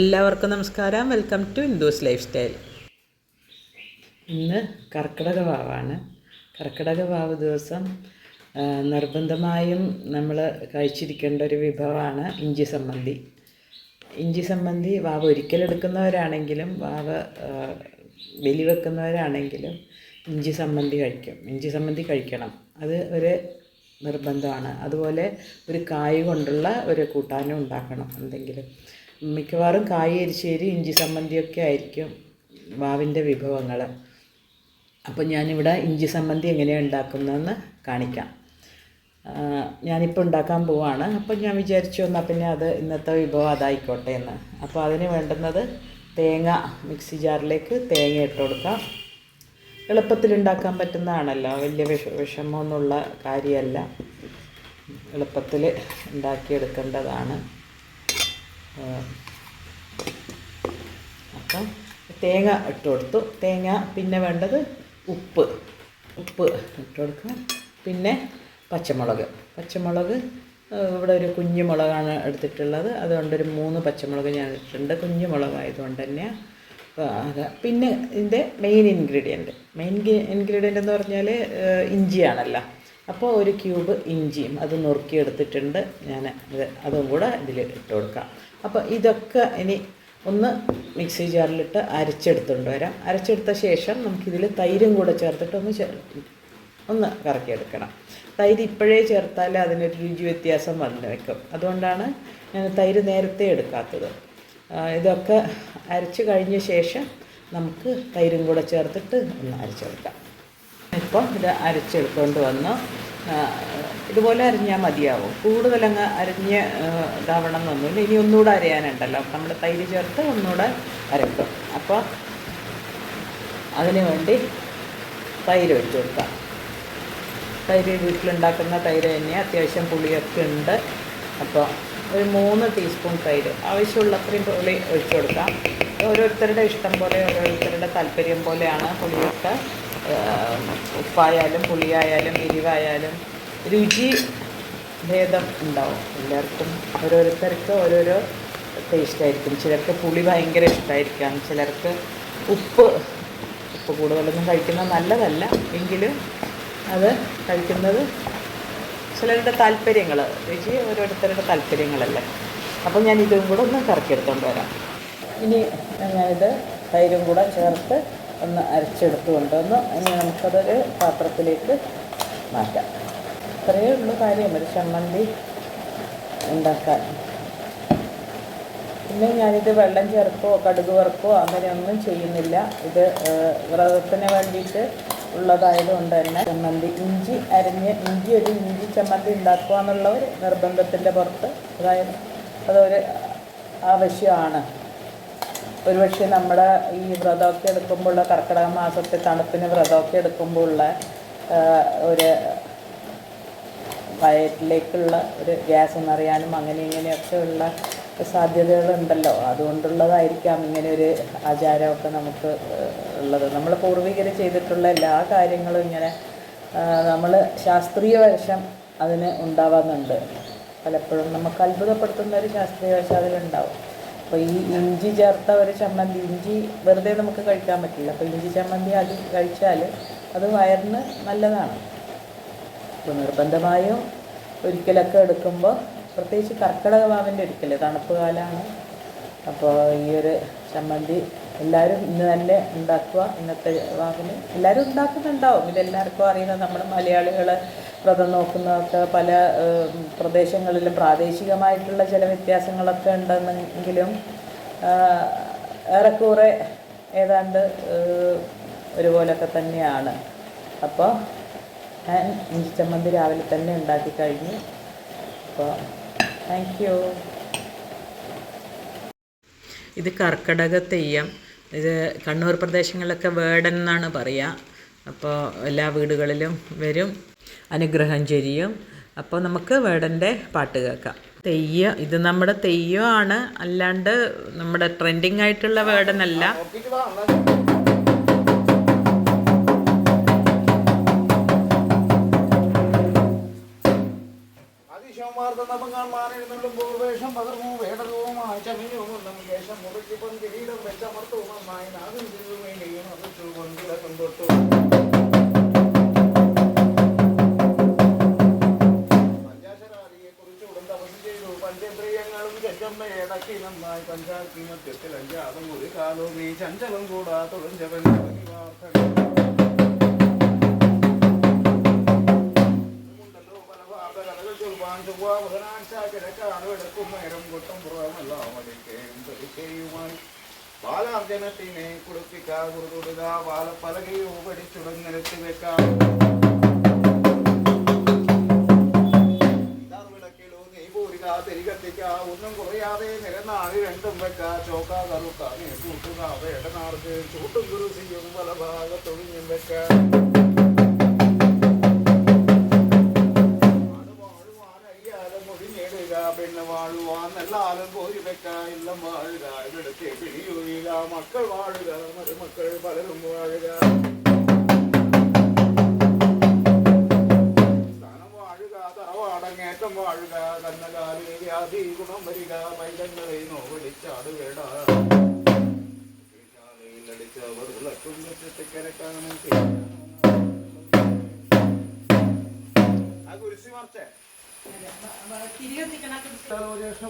എല്ലാവർക്കും നമസ്കാരം. Welcome to Hindus life style ഇന്ന് കർക്കിടക വാവാണ്. കർക്കിടക വാവ് ദിവസം നിർബന്ധമായും നമ്മൾ കഴിച്ചിരിക്കേണ്ട ഒരു വിഭവമാണ് ഇഞ്ചി സംബന്ധി. ഇഞ്ചി സംബന്ധി വാവ് ഒരിക്കലെടുക്കുന്നവരാണെങ്കിലും വാവ് ബലി വെക്കുന്നവരാണെങ്കിലും ഇഞ്ചി സംബന്ധി കഴിക്കും. ഇഞ്ചി സംബന്ധി കഴിക്കണം. അത് ഒരു നിർബന്ധമാണ്. അതുപോലെ ഒരു കായ് കൊണ്ടുള്ള ഒരു കൂട്ടാനും ഉണ്ടാക്കണം എന്തെങ്കിലും. മിക്കവാറും കായ എരിശ്ശേരി ഇഞ്ചി സമ്മന്തിയൊക്കെ ആയിരിക്കും വാവിന്റെ വിഭവങ്ങൾ അപ്പോൾ ഞാനിവിടെ ഇഞ്ചി സമ്മന്തി എങ്ങനെയാണ് ഉണ്ടാക്കുന്നതെന്ന് കാണിക്കാം. ഞാനിപ്പോൾ ഉണ്ടാക്കാൻ പോവാണ്. അപ്പോൾ ഞാൻ വിചാരിച്ചു എന്നാൽ പിന്നെ അത് ഇന്നത്തെ വിഭവം അതായിക്കോട്ടെ എന്ന്. അപ്പോൾ അതിന് വേണ്ടുന്നത് തേങ്ങ മിക്സി ജാറിലേക്ക് തേങ്ങ ഇട്ട് കൊടുക്കാം. എളുപ്പത്തിൽ ഉണ്ടാക്കാൻ പറ്റുന്നതാണല്ലോ. വലിയ വിഷ വിഷമമൊന്നുള്ള കാര്യമല്ല. എളുപ്പത്തിൽ ഉണ്ടാക്കിയെടുക്കേണ്ടതാണ്. അപ്പം തേങ്ങ ഇട്ട് കൊടുത്തു തേങ്ങ പിന്നെ വേണ്ടത് ഉപ്പ്. ഉപ്പ് ഇട്ട് കൊടുക്കുക പിന്നെ പച്ചമുളക്. പച്ചമുളക് ഇവിടെ ഒരു കുഞ്ഞു മുളകാണ് എടുത്തിട്ടുള്ളത്. അതുകൊണ്ട് ഒരു മൂന്ന് പച്ചമുളക് ഞാൻ ഇട്ടിട്ടുണ്ട്. കുഞ്ഞു മുളകായതുകൊണ്ട് തന്നെ പിന്നെ ഇതിന്റെ മെയിൻ ഇൻഗ്രീഡിയന്റ് മെയിൻ ഇൻഗ്രീഡിയന്റ് എന്ന് പറഞ്ഞാൽ ഇഞ്ചിയാണല്ലോ. അപ്പോൾ ഒരു ക്യൂബ് ഇഞ്ചിയും അത് നുറുക്കിയെടുത്തിട്ടുണ്ട്. ഞാൻ അതും കൂടെ ഇതിൽ ഇട്ട് കൊടുക്കാം. അപ്പോൾ ഇതൊക്കെ ഇനി ഒന്ന് മിക്സി ജാറിലിട്ട് അരച്ചെടുത്തുകൊണ്ട് വരാം. അരച്ചെടുത്ത ശേഷം നമുക്കിതിൽ തൈരും കൂടെ ചേർത്തിട്ട് ഒന്ന് ഒന്ന് കറക്കിയെടുക്കണം. തൈര് ഇപ്പോഴേ ചേർത്താൽ അതിനൊരു രുചി വ്യത്യാസം വന്നു വെക്കും അതുകൊണ്ടാണ് ഞാൻ തൈര് നേരത്തെ എടുക്കാത്തത്. ഇതൊക്കെ അരച്ച് കഴിഞ്ഞ ശേഷം നമുക്ക് തൈരും കൂടെ ചേർത്തിട്ട് ഒന്ന് അരച്ചെടുക്കാം. ഇപ്പോൾ ഇത് അരച്ചെടുത്തുകൊണ്ട് വന്നു. ഇതുപോലെ അരിഞ്ഞാൽ മതിയാവും. കൂടുതലങ്ങ് അരിഞ്ഞ് ഇതാവണം എന്നൊന്നുമില്ല. ഇനി ഒന്നുകൂടെ അരയാനുണ്ടല്ലോ. നമ്മൾ തൈര് ചേർത്ത് ഒന്നുകൂടെ അരക്കും. അപ്പോൾ അതിന് വേണ്ടി തൈര് വെച്ച് കൊടുക്കാം. തൈര് വീട്ടിലുണ്ടാക്കുന്ന തൈര് തന്നെ അത്യാവശ്യം പുളിയൊക്കെ ഉണ്ട്. അപ്പോൾ ഒരു മൂന്ന് ടീസ്പൂൺ തൈര് ആവശ്യമുള്ള അത്രയും പുളി ഒഴിച്ചു കൊടുക്കാം. ഓരോരുത്തരുടെ ഇഷ്ടം പോലെ ഓരോരുത്തരുടെ താല്പര്യം പോലെയാണ് പുളിയൊക്കെ ഉപ്പായാലും പുളിയായാലും എരിവായാലും രുചി ഭേദം ഉണ്ടാവും. എല്ലാവർക്കും ഓരോരുത്തർക്ക് ഓരോരോ ടേസ്റ്റ് ആയിരിക്കും. ചിലർക്ക് പുളി ഭയങ്കര ഇഷ്ടമായിരിക്കാം ചിലർക്ക് ഉപ്പ് ഉപ്പ് കൂടുതലൊന്നും കഴിക്കുന്നത് നല്ലതല്ല. എങ്കിലും അത് കഴിക്കുന്നത് ചിലരുടെ താല്പര്യങ്ങൾ രുചി ഓരോരുത്തരുടെ താല്പര്യങ്ങളല്ലേ. അപ്പോൾ ഞാൻ ഇതും കൂടെ ഒന്ന് കറക്കിയെടുത്തോണ്ട് വരാം. ഇനി ഞാനിത് തൈരും കൂടെ ചേർത്ത് ഒന്ന് അരച്ചെടുത്ത് കൊണ്ടുവന്ന് ഇനി നമുക്കതൊരു പാത്രത്തിലേക്ക് മാറ്റാം. ഇത്രയേ ഉള്ളൂ കാര്യം. ഒരു ചമ്മന്തി ഉണ്ടാക്കാൻ. പിന്നെ ഞാനിത് വെള്ളം ചേർക്കോ കടുക് വറുക്കോ അങ്ങനെയൊന്നും ചെയ്യുന്നില്ല. ഇത് വ്രതത്തിന് വേണ്ടിയിട്ട് ഉള്ളതായതുകൊണ്ട് തന്നെ ചമ്മന്തി ഇഞ്ചി അരിഞ്ഞ് ഇഞ്ചി ഒരു ഇഞ്ചി ചമ്മന്തി ഉണ്ടാക്കുക എന്നുള്ള ഒരു നിർബന്ധത്തിന്റെ പുറത്ത്. അതായത് അതൊരു ആവശ്യമാണ്. ഒരുപക്ഷെ നമ്മുടെ ഈ വ്രതമൊക്കെ എടുക്കുമ്പോഴുള്ള കർക്കിടക മാസത്തെ തണുപ്പിന് വ്രതമൊക്കെ എടുക്കുമ്പോഴുള്ള ഒരു വയറ്റിലേക്കുള്ള ഒരു ഗ്യാസ് എന്നറിയാനും അങ്ങനെ ഇങ്ങനെയൊക്കെ ഉള്ള സാധ്യതകളുണ്ടല്ലോ. അതുകൊണ്ടുള്ളതായിരിക്കാം ഇങ്ങനെ ഒരു ആചാരമൊക്കെ നമുക്ക് ഉള്ളത്. നമ്മൾ പൂർവികർ ചെയ്തിട്ടുള്ള എല്ലാ കാര്യങ്ങളും ഇങ്ങനെ നമ്മൾ ശാസ്ത്രീയ വശം അതിന് ഉണ്ടാവാറുണ്ട്. പലപ്പോഴും നമുക്ക് അത്ഭുതപ്പെടുത്തുന്ന ഒരു ശാസ്ത്രീയ വശം അതിലുണ്ടാവും. അപ്പോൾ ഈ ഇഞ്ചി ചേർത്ത ഒരു ചമ്മന്തി ഇഞ്ചി വെറുതെ നമുക്ക് കഴിക്കാൻ പറ്റില്ല. അപ്പോൾ ഇഞ്ചി ചമ്മന്തി അത് കഴിച്ചാൽ അത് വയറിന് നല്ലതാണ്. അപ്പോൾ നിർബന്ധമായും ഒരിക്കലൊക്കെ എടുക്കുമ്പോൾ പ്രത്യേകിച്ച് കർക്കിടക വാവിന്റെ ഒരിക്കൽ തണുപ്പ് കാലമാണ് അപ്പോൾ ഈ ഒരു ചമ്മന്തി എല്ലാവരും ഇന്ന് തന്നെ ഉണ്ടാക്കുക ഇന്നത്തെ വാക്കിന്. എല്ലാവരും ഉണ്ടാക്കുന്നുണ്ടാവും. ഇതെല്ലാവർക്കും അറിയുന്ന നമ്മൾ മലയാളികൾ വ്രതം നോക്കുന്നതൊക്കെ പല പ്രദേശങ്ങളിലും പ്രാദേശികമായിട്ടുള്ള ചില വ്യത്യാസങ്ങളൊക്കെ ഉണ്ടെന്നെങ്കിലും ഏറെക്കുറെ ഏതാണ്ട് ഒരുപോലൊക്കെ തന്നെയാണ്. അപ്പോൾ ഞാൻ ഇഞ്ചിച്ചമ്മന്തി രാവിലെ തന്നെ ഉണ്ടാക്കി കഴിഞ്ഞു. അപ്പോൾ താങ്ക് യു ഇത് കർക്കിടക തെയ്യം. ഇത് കണ്ണൂർ പ്രദേശങ്ങളിലൊക്കെ വേടൻ എന്നാണ് പറയുക അപ്പോൾ എല്ലാ വീടുകളിലും വരും. അനുഗ്രഹം ചെരിയും. അപ്പോൾ നമുക്ക് വേടന്റെ പാട്ട് കേൾക്കാം. തെയ്യം ഇത് നമ്മുടെ തെയ്യമാണ്. അല്ലാണ്ട് നമ്മുടെ ട്രെൻഡിങ് ആയിട്ടുള്ള വേടനല്ല പൊൻകിരീടം വെച്ചമർത്തും നന്നായി ഒരു കാലവും ഈ ചഞ്ചലം കൂടാ തൊഴിഞ്ചവൻ ചൊൽവാൻ ചൊവ്വ ബുധനാഴ്ച കിഴക്കാണ് എടുക്കും നേരം കൊട്ടും പുറമെല്ലാം അടിക്കുകയും തെളിക്കുകയുമായി ബാലാർജനത്തിനെ കുളിപ്പിക്കാ കുറുതുടുക ബാലപ്പലകയോ വെക്കാം. വിളക്കിലോ നെയ് പോരുക തിരികത്തിക്ക ഒന്നും കുറയാതെ നിരനാളി രണ്ടും വെക്ക. ചോക്ക കറുക്ക നീ കൂട്ടുക വേടനാർക്ക് ചൂട്ടും കുരുസിയും പല ഭാഗത്തൊഴിഞ്ഞും വെക്ക. വെക്ക വാഴുക ഇവിടുത്തെ പിടിയൊഴിയുക മക്കൾ വാഴുക മരുമക്കൾ പലരും വാഴുക. സ്ഥാനം വാഴുക തറവാടങ്ങേറ്റം വാഴുക കന്നകാലിലെ വ്യാധി ഗുണം വരിക പൈതങ്ങളെ നോവടിച്ചാടുകേട. അടിച്ചവർ വിളക്കും വെച്ചിട്ടിക്കരക്കാനും ആ കുരിശി മറിച്ചേ തിരികെ ജ്യേഷ്ഠ